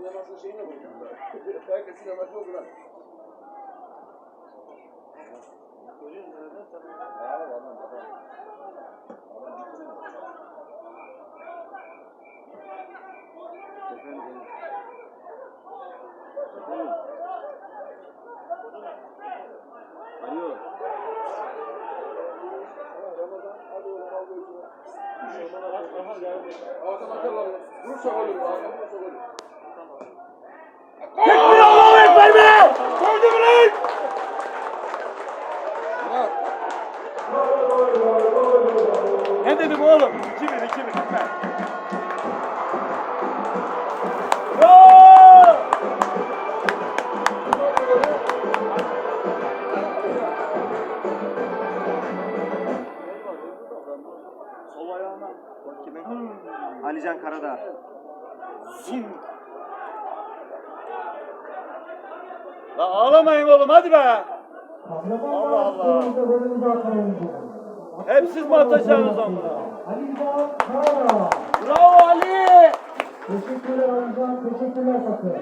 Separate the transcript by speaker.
Speaker 1: sinemasının şeyine koydum. Herkes sineması olur lan. Ha, vallahi, vallahi. Vallahi bitirmiyor. Efendim. Efendim. Alo. Ramazan, hadi oğlum al götürün. Aha geldi. Ağzına atarlar. Vursa olur. Ağzına vursa olur.
Speaker 2: Dedim oğlum? 2-1, 2-1. lütfen. Bravo! Sol ayağına. Bak kime?
Speaker 3: Alican Karadağ.
Speaker 2: Zim. La ağlamayın oğlum hadi be. Allah Allah. Hep siz mi atacaksınız onu?
Speaker 4: Ali Karadağ.
Speaker 2: Bravo Ali.
Speaker 4: Teşekkürler Can, teşekkürler takım.